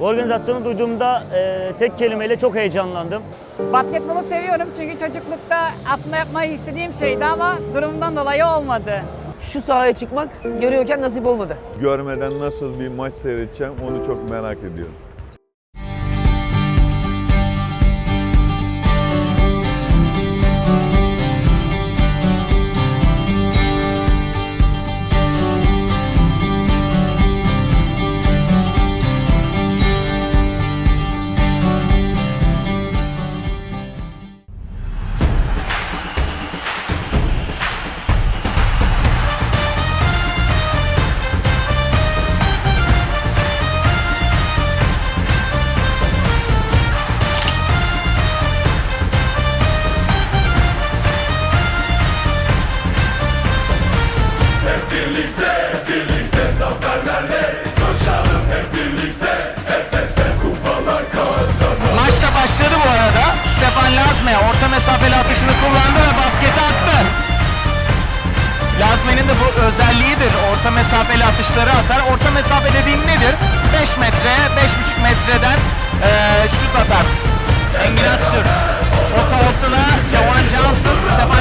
Bu organizasyonu duyduğumda e, tek kelimeyle çok heyecanlandım. Basketbolu seviyorum çünkü çocuklukta aslında yapmayı istediğim şeydi ama durumdan dolayı olmadı. Şu sahaya çıkmak görüyorken nasip olmadı. Görmeden nasıl bir maç seyredeceğim onu çok merak ediyorum. Maç da başladı bu arada. Stefan Lazme orta mesafeli atışını kullandı ve basketi attı. Lazme'nin de bu özelliğidir. Orta mesafeli atışları atar. Orta mesafe dediğim nedir? 5 metre, 5,5 metreden eee şut atar. Engin Aksür. Pota altına Cavan Johnson. Stefan